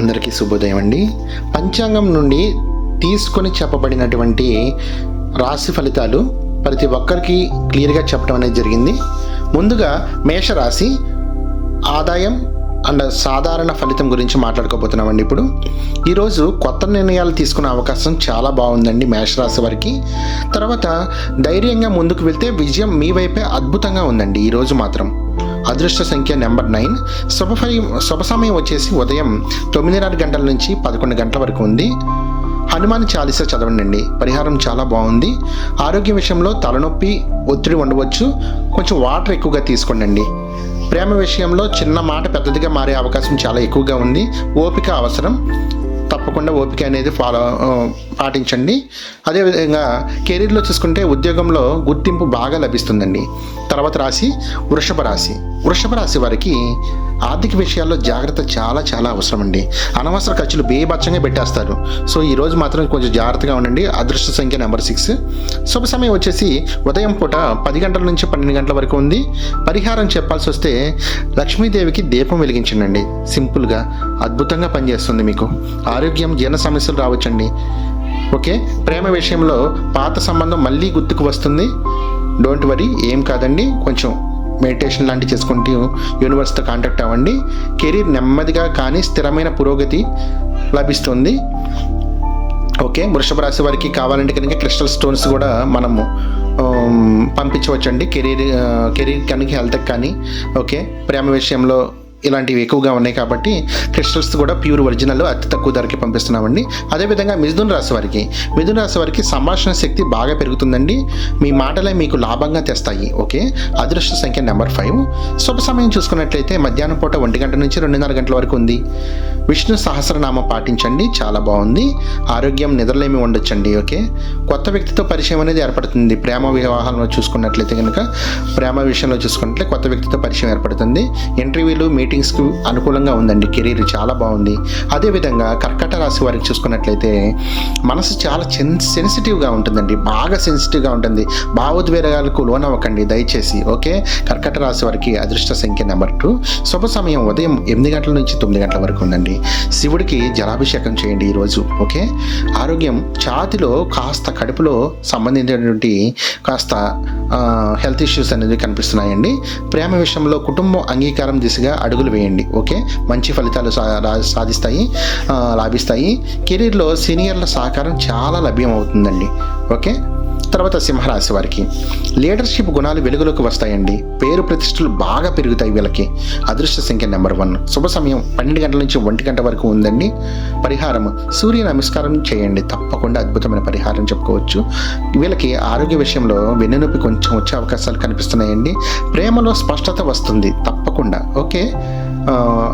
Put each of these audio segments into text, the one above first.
అందరికీ శుభోదయం అండి. పంచాంగం నుండి తీసుకొని చెప్పబడినటువంటి రాశి ఫలితాలు ప్రతి ఒక్కరికి క్లియర్గా చెప్పడం అనేది జరిగింది. ముందుగా మేషరాశి ఆదాయం అండ్ సాధారణ ఫలితం గురించి మాట్లాడుకోబోతున్నామండి ఇప్పుడు. ఈరోజు కొత్త నిర్ణయాలు తీసుకునే అవకాశం చాలా బాగుందండి మేషరాశి వారికి. తర్వాత ధైర్యంగా ముందుకు వెళ్తే విజయం మీ వైపే అద్భుతంగా ఉందండి ఈరోజు మాత్రం. అదృష్ట సంఖ్య నెంబర్ నైన్. శుభ శుభ సమయం వచ్చేసి ఉదయం తొమ్మిదిన్నర గంటల నుంచి పదకొండు గంటల వరకు ఉంది. హనుమాన్ చాలీసా చదవండి అండి పరిహారం చాలా బాగుంది. ఆరోగ్య విషయంలో తలనొప్పి ఒత్తిడి ఉండవచ్చు. కొంచెం వాటర్ ఎక్కువగా తీసుకోండి ప్రేమ విషయంలో చిన్న మాట పెద్దదిగా మారే అవకాశం చాలా ఎక్కువగా ఉంది. ఓపిక అవసరం. తప్పకుండా ఓపిక అనేది ఫాలో పాటించండి. అదేవిధంగా కెరీర్లో చూసుకుంటే ఉద్యోగంలో గుర్తింపు బాగా లభిస్తుందండి. తర్వాత రాశి వృషభ రాశి. వృషభ రాశి వారికి ఆర్థిక విషయాల్లో జాగ్రత్త చాలా చాలా అవసరం అండి అనవసర ఖర్చులు బేబచ్చంగా పెట్టేస్తారు. సో ఈ రోజు మాత్రం కొంచెం జాగ్రత్తగా ఉండండి. అదృష్ట సంఖ్య నెంబర్ సిక్స్. శుభ సమయం వచ్చేసి ఉదయం పూట పది గంటల నుంచి పన్నెండు గంటల వరకు ఉంది. పరిహారం చెప్పాల్సి వస్తే లక్ష్మీదేవికి దీపం వెలిగించండి. సింపుల్గా అద్భుతంగా పనిచేస్తుంది మీకు. ఆరోగ్యం జీర్ణ సమస్యలు రావచ్చండి. ఓకే? ప్రేమ విషయంలో పాత సంబంధం మళ్ళీ గుర్తుకు వస్తుంది. డోంట్ వరీ ఏం కాదండి. కొంచెం మెడిటేషన్ లాంటివి చేసుకుంటూ యూనివర్స్తో కాంటాక్ట్ అవ్వండి. కెరీర్ నెమ్మదిగా కానీ స్థిరమైన పురోగతి లభిస్తుంది. ఓకే? వృషభ రాశి వారికి కావాలంటే కనుక క్రిస్టల్ స్టోన్స్ కూడా మనము పంపించవచ్చండి. కెరీర్ కెరీర్ కానీ హెల్త్కి కానీ ఓకే? ప్రేమ విషయంలో ఇలాంటివి ఎక్కువగా ఉన్నాయి కాబట్టి క్రిస్టల్స్ కూడా ప్యూర్ ఒరిజినల్ అతి తక్కువ ధరకి పంపిస్తున్నామండి. అదేవిధంగా మిథున్ రాశి వారికి మిథున్ రాశి వారికి సంభాషణ శక్తి బాగా పెరుగుతుందండి. మీ మాటలే మీకు లాభంగా తెస్తాయి ఓకే? అదృష్ట సంఖ్య నెంబర్ ఫైవ్. శుభ సమయం చూసుకున్నట్లయితే మధ్యాహ్నం పూట ఒంటి గంట నుంచి రెండున్నర గంటల వరకు ఉంది. విష్ణు సహస్రనామం పాటించండి చాలా బాగుంది. ఆరోగ్యం నిద్రలేమి ఉండొచ్చండి ఓకే? కొత్త వ్యక్తితో పరిచయం అనేది ఏర్పడుతుంది. ప్రేమ వివాహాలను చూసుకున్నట్లయితే కనుక ప్రేమ విషయంలో చూసుకున్నట్లయితే కొత్త వ్యక్తితో పరిచయం ఏర్పడుతుంది. ఇంటర్వ్యూలు మీటింగ్స్కి అనుకూలంగా ఉందండి. కెరీర్ చాలా బాగుంది. అదేవిధంగా కర్కట రాశి వారికి చూసుకున్నట్లయితే మనసు చాలా చెన్ సెన్సిటివ్గా ఉంటుందండి. బాగా సెన్సిటివ్గా ఉంటుంది. భావోద్వేగాలకు లోనవ్వకండి. దయచేసి ఓకే? కర్కట రాశి వారికి అదృష్ట సంఖ్య నెంబర్ టూ. శుభ సమయం ఉదయం ఎనిమిది గంటల నుంచి తొమ్మిది గంటల వరకు ఉందండి. శివుడికి జలాభిషేకం చేయండి ఈరోజు ఓకే? ఆరోగ్యం ఛాతిలో కాస్త కడుపులో సంబంధించినటువంటి కాస్త హెల్త్ ఇష్యూస్ అనేది కనిపిస్తున్నాయండి. ప్రేమ విషయంలో కుటుంబం అంగీకారం దిశగా అడుగులు వేయండి. ఓకే? మంచి ఫలితాలు సా సాధిస్తాయి లాభిస్తాయి. కెరీర్లో సీనియర్ల సహకారం చాలా లభ్యం అవుతుందండి ఓకే? తర్వాత సింహరాశి వారికి. లీడర్షిప్ గుణాలు వెలుగులోకి వస్తాయండి. పేరు ప్రతిష్టలు బాగా పెరుగుతాయి వీళ్ళకి. అదృష్ట సంఖ్య నెంబర్ వన్. శుభ సమయం పన్నెండు గంటల నుంచి ఒంటి గంట వరకు ఉందండి. పరిహారం సూర్య నమస్కారం చేయండి. తప్పకుండా అద్భుతమైన పరిహారం చెప్పుకోవచ్చు. వీళ్ళకి ఆరోగ్య విషయంలో వెన్నునొప్పి కొంచెం వచ్చే అవకాశాలు కనిపిస్తున్నాయండి. ప్రేమలో స్పష్టత వస్తుంది. తప్పకుండా. ఓకే?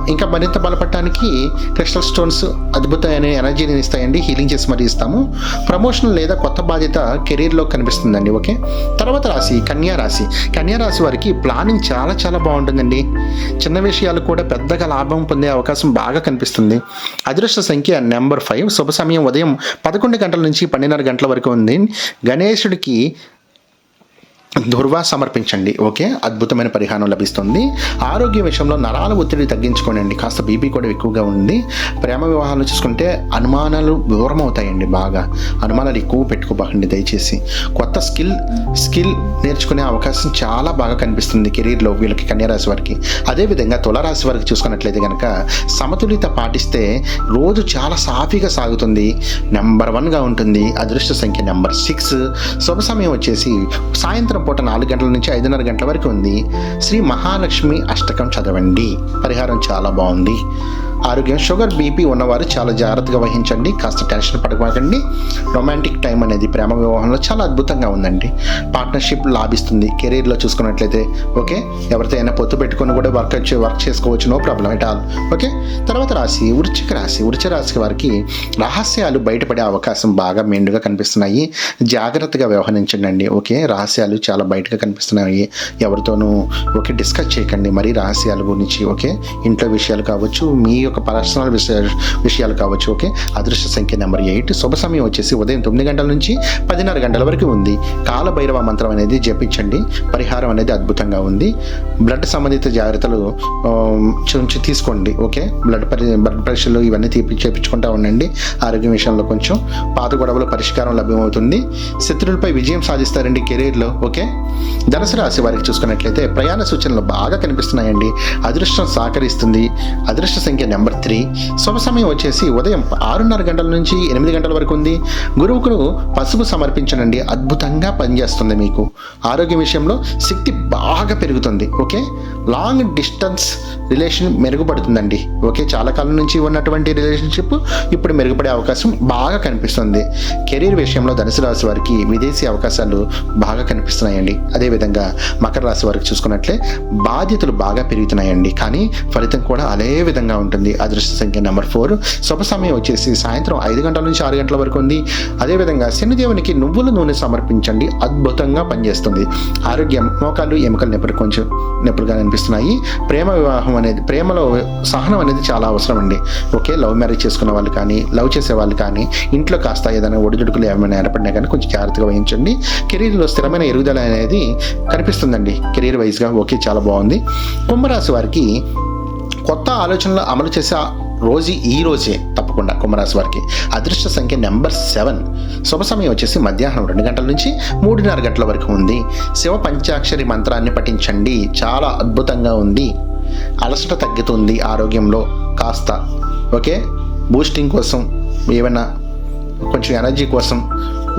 ఇంకా మరింత బలపడటానికి క్రిస్టల్ స్టోన్స్ అద్భుతమైన ఎనర్జీని ఇస్తాయండి. హీలింగ్ చేసి మరీ ఇస్తాము. ప్రమోషన్ లేదా కొత్త బాధ్యత కెరీర్లో కనిపిస్తుందండి ఓకే? తర్వాత రాశి కన్యా రాశి. కన్యా రాశి వారికి ప్లానింగ్ చాలా చాలా బాగుంటుందండి. చిన్న విషయాలు కూడా పెద్దగా లాభం పొందే అవకాశం బాగా కనిపిస్తుంది. అదృష్ట సంఖ్య నెంబర్ ఫైవ్. శుభ సమయం ఉదయం పదకొండు గంటల నుంచి పన్నెండున్నర గంటల వరకు ఉంది. గణేశుడికి దుర్వా సమర్పించండి ఓకే? అద్భుతమైన పరిహారం లభిస్తుంది. ఆరోగ్య విషయంలో నరాల ఒత్తిడి తగ్గించుకోనండి. కాస్త బీపీ కూడా ఎక్కువగా ఉంది ప్రేమ వివాహాలు చూసుకుంటే అనుమానాలు దూరం అవుతాయండి బాగా. అనుమానాలు ఎక్కువ పెట్టుకోబాకండి దయచేసి. కొత్త స్కిల్ స్కిల్ నేర్చుకునే అవకాశం చాలా బాగా కనిపిస్తుంది కెరీర్లో వీళ్ళకి కన్యారాశి వారికి. అదేవిధంగా తులరాశి వారికి చూసుకున్నట్లయితే కనుక సమతులిత పాటిస్తే రోజు చాలా సాఫీగా సాగుతుంది. నెంబర్ వన్గా ఉంటుంది. అదృష్ట సంఖ్య నెంబర్ సిక్స్. శుభ సమయం వచ్చేసి సాయంత్రం పూట నాలుగు గంటల నుంచి ఐదున్నర గంటల వరకు ఉంది. శ్రీ మహాలక్ష్మి అష్టకం చదవండి. పరిహారం చాలా బాగుంది. ఆరోగ్యం షుగర్ బీపీ ఉన్నవారు చాలా జాగ్రత్తగా వహించండి. కాస్త టెన్షన్ పడకండి. రొమాంటిక్ టైం అనేది ప్రేమ వివాహంలో చాలా అద్భుతంగా ఉందండి. పార్ట్నర్షిప్ లాభిస్తుంది. కెరీర్లో చూసుకున్నట్లయితే ఓకే? ఎవరితో అయినా పొత్తు పెట్టుకొని కూడా వర్క్ వచ్చి వర్క్ చేసుకోవచ్చు. No problem at all. Okay? తర్వాత రాశి వృచ్చిక రాశి. వృచ్చిక రాశి వారికి రహస్యాలు బయటపడే అవకాశం బాగా మెండుగా కనిపిస్తున్నాయి. జాగ్రత్తగా వ్యవహరించండి ఓకే? రహస్యాలు చాలా బయటగా కనిపిస్తున్నాయి. ఎవరితోనూ ఓకే డిస్కస్ చేయకండి. మరీ రహస్యాల గురించి ఓకే? ఇంట్లో విషయాలు కావచ్చు మీ యొక్క యొక్క పర్సనల్ విషయ విషయాలు కావచ్చు ఓకే? అదృష్ట సంఖ్య నెంబర్ ఎయిట్. శుభ సమయం వచ్చేసి ఉదయం తొమ్మిది గంటల నుంచి పదిన్నర గంటల వరకు ఉంది. కాల భైరవ మంత్రం అనేది జపించండి. పరిహారం అనేది అద్భుతంగా ఉంది. బ్లడ్ సంబంధిత జాగ్రత్తలు ఆ, తీసుకోండి ఓకే? బ్లడ్ పరి బ్లడ్ పరీక్షలు ఇవన్నీ తీపి చేపించుకుంటా ఉండండి. ఆరోగ్యం విషయంలో కొంచెం పాత గొడవలు పరిష్కారం లభ్యమవుతుంది. శత్రువులపై విజయం సాధిస్తారండి కెరీర్లో ఓకే? ధనుసు రాశి వారికి చూసుకున్నట్లయితే ప్రయాణ సూచనలు బాగా కనిపిస్తున్నాయండి. అదృష్టం సహకరిస్తుంది. అదృష్ట సంఖ్య నెంబర్ త్రీ. శుభ సమయం వచ్చేసి ఉదయం ఆరున్నర గంటల నుంచి ఎనిమిది గంటల వరకు ఉంది. గురువుకు పసుపు సమర్పించనండి. అద్భుతంగా పనిచేస్తుంది మీకు. ఆరోగ్య విషయంలో శక్తి బాగా పెరుగుతుంది. ఓకే? లాంగ్ డిస్టెన్స్ రిలేషన్ మెరుగుపడుతుందండి. ఓకే? చాలా కాలం నుంచి ఉన్నటువంటి రిలేషన్షిప్ ఇప్పుడు మెరుగుపడే అవకాశం బాగా కనిపిస్తుంది. కెరీర్ విషయంలో ధనుసు రాశి వారికి విదేశీ అవకాశాలు బాగా కనిపిస్తున్నాయండి. అదేవిధంగా మకర రాశి వారికి చూసుకున్నట్లే బాధ్యతలు బాగా పెరుగుతున్నాయండి. కానీ ఫలితం కూడా అదే విధంగా ఉంటుంది. అదృష్ట సంఖ్య నెంబర్ ఫోర్ శుభ సమయం వచ్చేసి సాయంత్రం ఐదు గంటల నుంచి ఆరు గంటల వరకు ఉంది. అదేవిధంగా శనిదేవునికి నువ్వుల నూనె సమర్పించండి. అద్భుతంగా పనిచేస్తుంది. ఆరోగ్యం మోకాళ్ళు ఎముకలు నెప్పుడు కొంచెం నెప్పుడుగా అనిపిస్తున్నాయి. ప్రేమ వివాహం అనేది ప్రేమలో సహనం అనేది చాలా అవసరం అండి. ఓకే లవ్ మ్యారేజ్ చేసుకున్న వాళ్ళు కానీ లవ్ చేసే వాళ్ళు కానీ ఇంట్లో కాస్త ఏదైనా ఒడిదుడుకులు ఏమైనా ఏర్పడినా కానీ కొంచెం జాగ్రత్తగా వహించండి. కెరీర్లో స్థిరమైన ఎరుగుదల అనేది కనిపిస్తుందండి. కెరీర్ వైజ్గా ఓకే చాలా బాగుంది. కుంభరాశి వారికి కొత్త ఆలోచనలు అమలు చేసే రోజు ఈ రోజే తప్పకుండా కుంభరాశి వారికి. అదృష్ట సంఖ్య నెంబర్ సెవెన్. శుభ సమయం వచ్చేసి మధ్యాహ్నం రెండు గంటల నుంచి మూడున్నర గంటల వరకు ఉంది. శివ పంచాక్షరి మంత్రాన్ని పఠించండి. చాలా అద్భుతంగా ఉంది. అలసట తగ్గుతుంది ఆరోగ్యంలో. కాస్త ఓకే? బూస్టింగ్ కోసం ఏమైనా కొంచెం ఎనర్జీ కోసం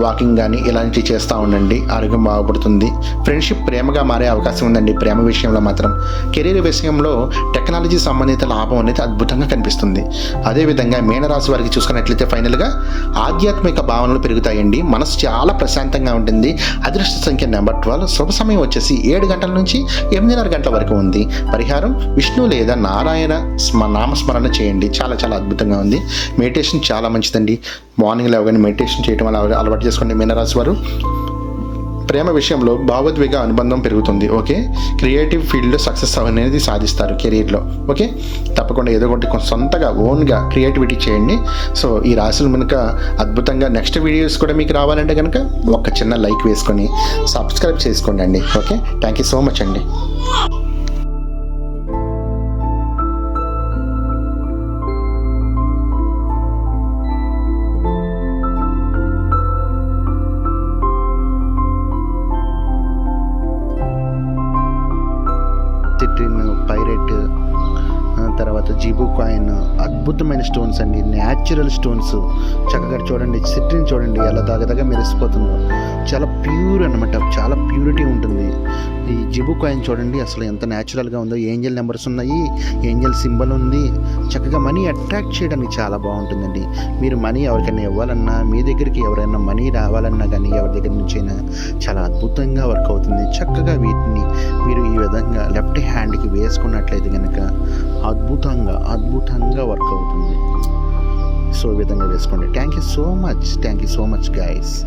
వాకింగ్ కానీ ఇలాంటివి చేస్తూ ఉండండి. ఆరోగ్యం బాగుపడుతుంది. ఫ్రెండ్షిప్ ప్రేమగా మారే అవకాశం ఉందండి. ప్రేమ విషయంలో మాత్రం. కెరీర్ విషయంలో టెక్నాలజీ సంబంధిత లాభం అనేది అద్భుతంగా కనిపిస్తుంది. అదేవిధంగా మీనరాశి వారికి చూసుకున్నట్లయితే ఫైనల్గా ఆధ్యాత్మిక భావనలు పెరుగుతాయండి. మనసు చాలా ప్రశాంతంగా ఉంటుంది. అదృష్ట సంఖ్య నెంబర్ ట్వెల్వ్. శుభ సమయం వచ్చేసి ఏడు గంటల నుంచి ఎనిమిదిన్నర గంటల వరకు ఉంది. పరిహారం విష్ణు లేదా నారాయణ స్మ నామస్మరణ చేయండి. చాలా చాలా అద్భుతంగా ఉంది. మెడిటేషన్ చాలా మంచిదండి. మార్నింగ్ లేవగానే మెడిటేషన్ చేయడం వల్ల అలవాటు చేసుకోండి మీనరాశి వారు. ప్రేమ విషయంలో భావోద్వేగ అనుబంధం పెరుగుతుంది ఓకే? క్రియేటివ్ ఫీల్డ్లో సక్సెస్ అనేది సాధిస్తారు కెరీర్లో ఓకే? తప్పకుండా ఏదో ఒకటి సొంతగా ఓన్గా క్రియేటివిటీ చేయండి. సో ఈ రాశులు కనుక అద్భుతంగా నెక్స్ట్ వీడియోస్ కూడా మీకు రావాలంటే కనుక ఒక చిన్న లైక్ వేసుకొని సబ్స్క్రైబ్ చేసుకోండి అండి okay? Thank you so much అండి. అద్భుతమైన స్టోన్స్ అండి. న్యాచురల్ స్టోన్స్ చక్కగా చూడండి సిట్రిని చూడండి ఎలా దగదగ మెరిసిపోతుందో. చాలా ప్యూర్ అనమాట చాలా ప్యూరిటీ ఉంటుంది. ఈ జిబు కాయిన్ చూడండి అసలు ఎంత న్యాచురల్గా ఉందో. ఏంజల్ నెంబర్స్ ఉన్నాయి ఏంజల్ సింబల్ ఉంది. చక్కగా మనీ అట్రాక్ట్ చేయడానికి చాలా బాగుంటుందండి. మీరు మనీ ఎవరికైనా ఇవ్వాలన్నా మీ దగ్గరికి ఎవరైనా మనీ రావాలన్నా కానీ ఎవరి దగ్గర నుంచైనా చాలా అద్భుతంగా వర్క్ అవుతుంది. చక్కగా వీటిని మీరు ఈ విధంగా లెఫ్ట్ హ్యాండ్కి వేసుకున్నట్లయితే కనుక అద్భుతంగా అద్భుతంగా వర్క్ అవుతుంది. సో ఈ విధంగా వేసుకోండి. Thank you so much thank you so much guys